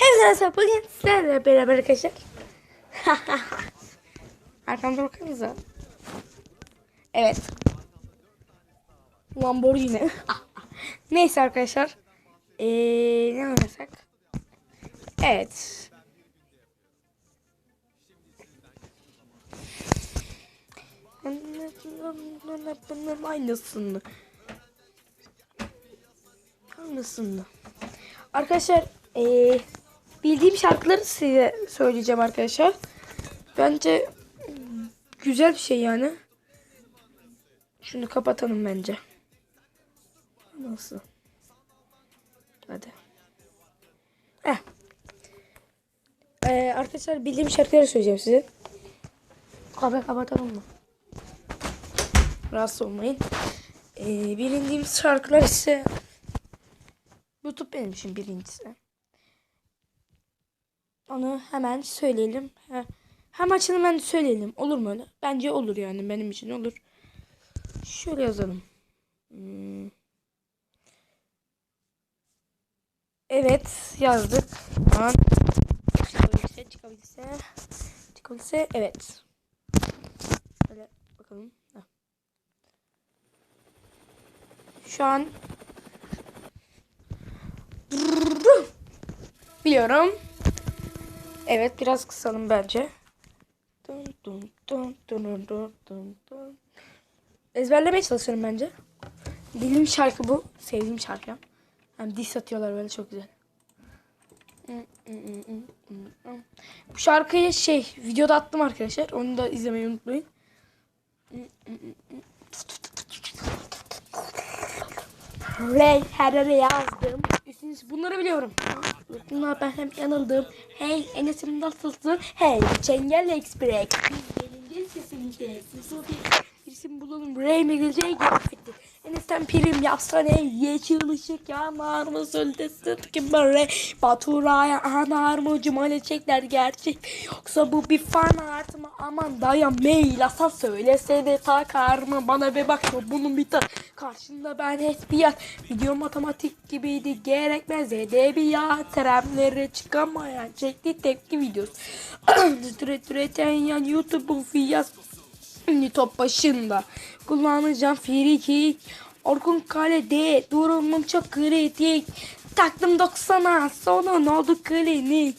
Arkadaşlar bugün sizlerle beraber arkadaşlar. Arkamda baksanıza. Evet. Lamborghini. Neyse arkadaşlar. Ee, ne oynasak? Evet. Aynısını. Aynısını. Arkadaşlar eee, bildiğim şarkıları size söyleyeceğim arkadaşlar. Bence güzel bir şey yani. Şunu kapatalım bence. Nasıl? Hadi. Heh. Ee, arkadaşlar bildiğim şarkıları söyleyeceğim size. Abi kapatalım mı? Rahatsız olmayın. Ee, bildiğim şarkılar ise YouTube benim için birincisi. Onu hemen söyleyelim. He- Hem açını hemen söyleyelim. Olur mu öyle? Bence olur yani. Benim için olur. Şöyle yazalım. Hmm. Evet yazdık. Çıkabilirse çıkabilirse çıkabilirse evet. Böyle bakalım. Şu an Biliyorum. Evet biraz kısalım bence. Dun dun dun dun dun dun dun. Ezberlemeye çalışıyorum bence. Dilim şarkı bu. Sevdiğim şarkı. Hem diss atıyorlar böyle çok güzel. Bu şarkıyı şey videoda attım arkadaşlar. Onu da izlemeyi unutmayın. Ray yazdım. Üstünüz bunları biliyorum. Bunlar ben hem yanıldım. Hey Enes'im nasılsın? Hey Çengel Express. Biz gelince sesini kes. Birisini bulalım. Ray mi gelecek? Gelecekti. Enes'ten prim yapsana. Yeşil ışık yanar mı? Söldesin kim Ray. Baturaya anar mı? Cumali çekler gerçek. Yoksa bu bir fan art mı? Aman dayan mail asa söylese de takar mı? Bana bir bak bunun bir ta Karşında ben espiyat. Video matematik gibiydi. Gerekmez edebiyat. Teremlere çıkamayan çekti tepki videosu. Türet türeten yan YouTube'un fiyat. Şimdi top başında. Kullanacağım free Orkun kalede. Durumum çok kritik. Taktım 90'a. Sonun oldu klinik.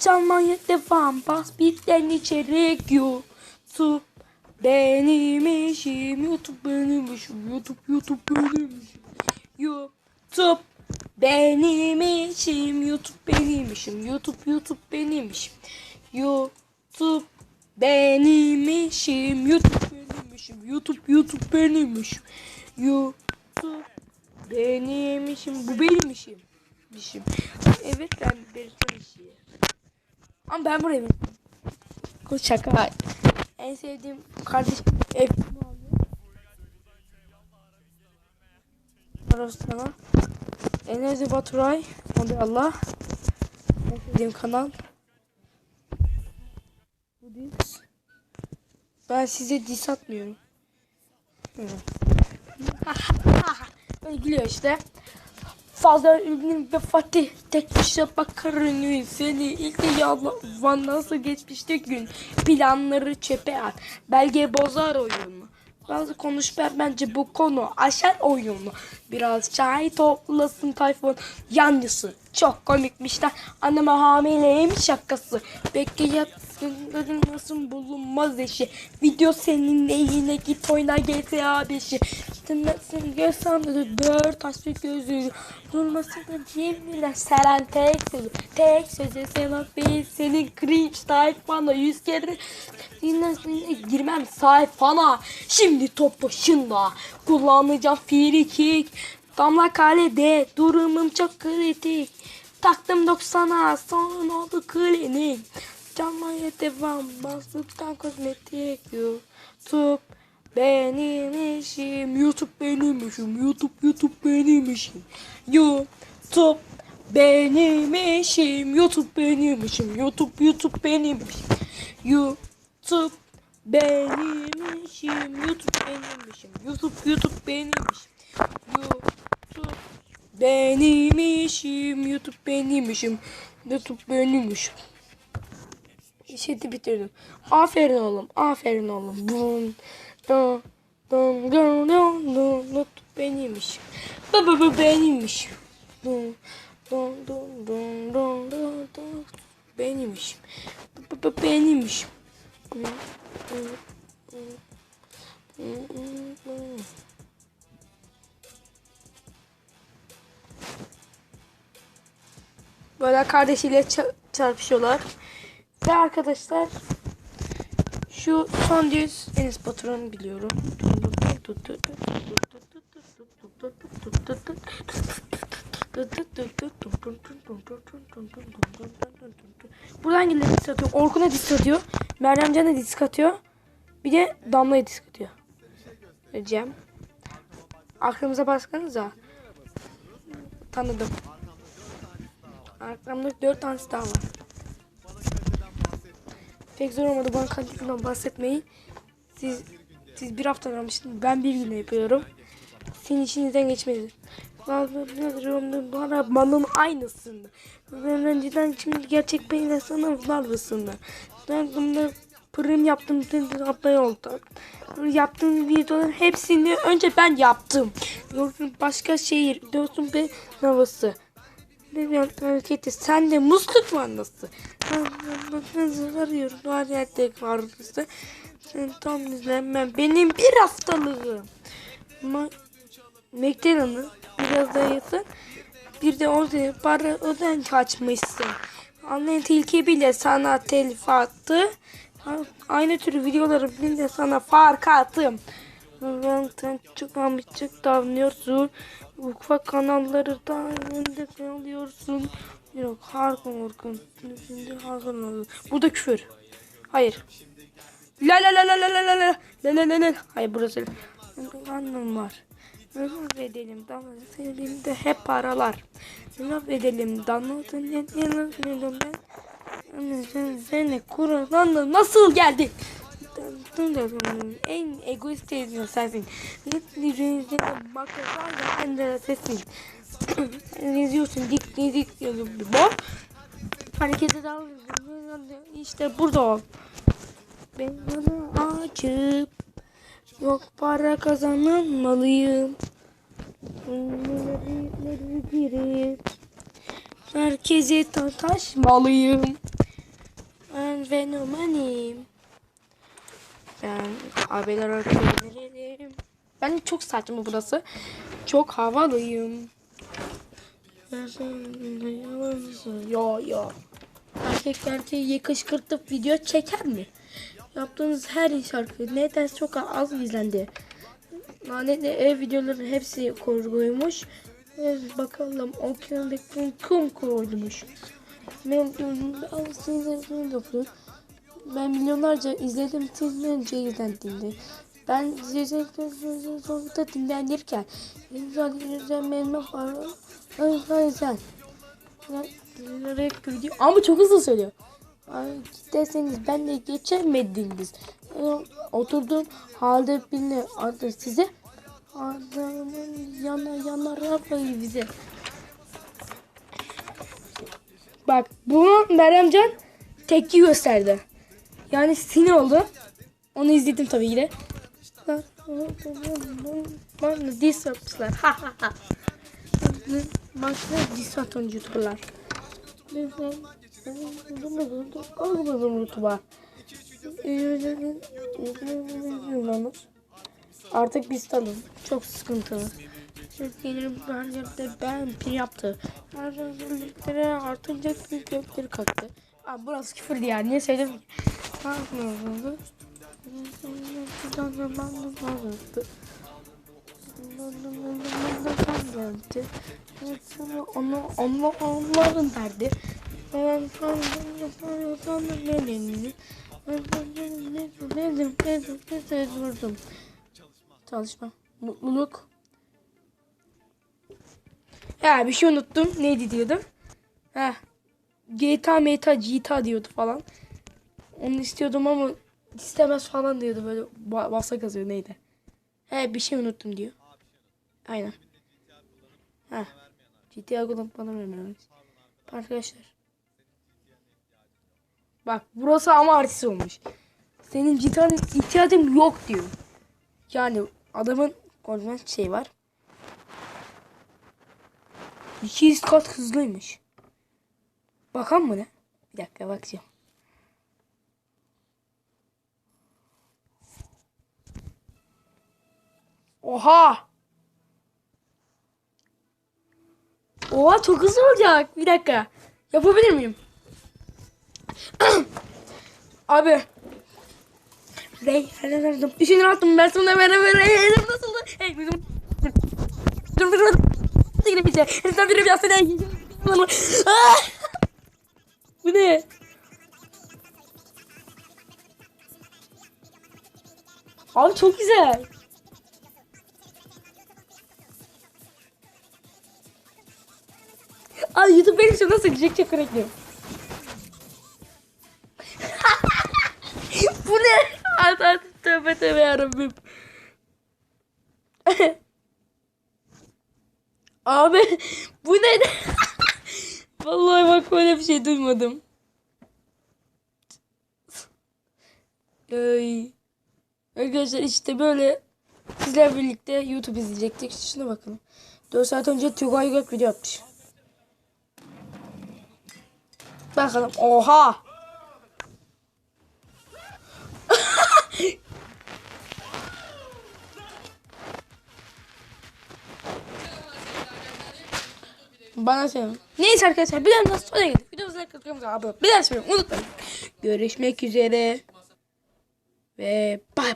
Çalmaya devam. Bas bitten içerik YouTube. Benim işim YouTube benim işim YouTube YouTube benim işim YouTube benim işim YouTube benim işim YouTube YouTube benim işim YouTube benim işim YouTube benim işim YouTube YouTube benim işim YouTube benim işim bu benim işim işim evet ben bir işi ama ben buraya Kız şaka. En sevdiğim kardeşim ev Arasına Enerji Baturay. Hadi Allah. En sevdiğim kanal Bu diz Ben size diss atmıyorum. Böyle gülüyor işte. Fazla ünlü ve Fatih tek başa bakarın seni ilk de yalan nasıl geçmişti gün? Planları çöpe at. Belge bozar oyunu. Bazı konuş ben bence bu konu aşar oyunu. Biraz çay toplasın tayfun. Yancısı çok komikmişler anneme hamileyim şakası. Bekle yatsın nasıl bulunmaz eşi? Video senin yine git oyna GTA 5'i Dinlesin görsem de dört taş bir gözü. Durmasın da cimriler seren tek sözü Tek sözü sevap bir senin cringe sayfana yüz kere Dinlesin girmem sayfana. Şimdi top başında. Kullanacağım free kick. Damla kalede durumum çok kritik. Taktım 90'a son oldu klinik Canmaya devam Bastıktan kozmetik YouTube benim işim YouTube benim işim YouTube YouTube benim işim YouTube benim işim YouTube benim işim YouTube YouTube benim işim YouTube benim işim YouTube benim işim YouTube YouTube benim işim YouTube benim işim. YouTube benim işim. YouTube benim işim. İşi bitirdim. Aferin oğlum. Aferin oğlum. Bum. Dun. Dun. Dun. Dun. Dun. YouTube benim işim. Bu bu bu benim işim. Dun. Dun. Dun. Dun. Dun. Dun. Dun. Benim işim. Bu bu bu benim işim. Dun. Dun. Dun. Dun. Dun. Böyle kardeşiyle ça- çarpışıyorlar. Ve arkadaşlar şu son düz Enes Batur'un biliyorum. Buradan gelen disk atıyor. Orkun'a disk atıyor. Meryem Can'a disk atıyor. Bir de Damla'ya disk atıyor. Cem. Aklımıza baksanıza. Tanıdım. Arkamda dört tanesi daha var. Pek zor olmadı kalitesinden bahsetmeyi. Siz siz bir hafta aramıştınız. Ben bir günde yapıyorum. Sizin işinizden geçmedi. Bana manın aynısında. Ben önceden şimdi gerçek beyin sınavlarlısında. Ben bunda prim yaptım. Abone oldum. Yaptığım videoların hepsini önce ben yaptım. Başka şehir. Diyorsun be havası. Bir hareketi. Sen de musluk mandası. Arıyorum. Var yerde varlısı. Sen tam izlenmem. Benim bir haftalığım. Ma McDonald'ın biraz daha yakın. Bir de orada para öden kaçmışsın. Annen tilki bile sana telif attı. Aynı tür videoları bile sana fark attım. Sen çok amçık davranıyorsun. Ufak kanalları da önünde kalıyorsun. Yok harkın orkun. Şimdi harkın oldu. Burada küfür. Hayır. La la la la la la la la la la la la Hayır burası. Anlam var. Laf edelim damla elimde hep paralar. Laf edelim damla elimde ben. Seni kurulanla nasıl geldin? En egoist teyze sensin. Yüzünüzde makyajlar da en de sesin. İzliyorsun dik dik dik diyorsun. Bu harekete dal. İşte burada ol. Ben bana açıp yok para kazanmalıyım. Önleri girip herkese taşmalıyım. Ben fenomenim. Ben abiler öğretmenim. Ben çok saçma burası. Çok havalıyım. Yo yo. Erkek erkeği kışkırtıp video çeker mi? Yaptığınız her şarkı neden çok az izlendi. Lanetli ev videoların hepsi kurguymuş. Evet, bakalım o kim kum koymuş. Ben milyonlarca izledim trilyon izlendiğinde. Ben sonunda dinlenirken izlenmeme falan özel. Ama çok hızlı söylüyor. Ay derseniz ben de geçemediniz. Oturdum halde birini adı size. Adamın yana yana rafayı bize. Bak bunu Meryemcan tepki gösterdi. Yani sinir oldu. Onu izledim tabii ki de. Bana diss atmışlar. Başka diss youtuberlar. Olmadım youtuber. Artık biz tanım. Çok sıkıntılı. Gelirim her yerde ben pir yaptı. Her yerde artınca gökleri kalktı. Abi burası küfür yani. Niye söyledim? kalmıyorsunuz. Buradan da kalmadı. Babam geldi. Sonra onu onu onların derdi. Ben sonra sonra sonra benim. Ben dedim dedim dedim durdum. Çalışma. Mutluluk. Ya bir şey unuttum. Neydi diyordum? Ha. GTA, Meta, GTA diyordu falan. Onu istiyordum ama istemez falan diyordu böyle basa kazıyor neydi. He bir şey unuttum diyor. Aynen. Ha. GTA kullanıp bana vermemiz. Arkadaşlar. Bak burası ama artist olmuş. Senin GTA'nın ihtiyacın yok diyor. Yani adamın konuşma şey var. 200 kat hızlıymış. Bakan mı ne? Bir dakika bakacağım. Oha! Oha çok hızlı olacak. Bir dakika. Yapabilir miyim? Abi. Rey, hele verdim. Düşünür attım. Ben sana vere vere. Elim nasıldı? Hey, bizim. Dur dur dur. Bir şey. Sen bir biraz sene. Ah! Bu ne? Abi çok güzel. Ay YouTube benim için nasıl gidecek çok bekliyorum. Bu ne? At at tövbe tövbe yarabbim. Abi bu ne? Vallahi bak böyle bir şey duymadım. Ay. Arkadaşlar işte böyle sizler birlikte YouTube izleyecektik. Şuna bakın. 4 saat önce Tugay Gök video atmış. Bakalım. Oha. Bana şey. Neyse arkadaşlar bir daha nasıl sonra geldik. Videomuza like olmayı. Bir daha söyleyeyim unutmayın. Görüşmek üzere. Ve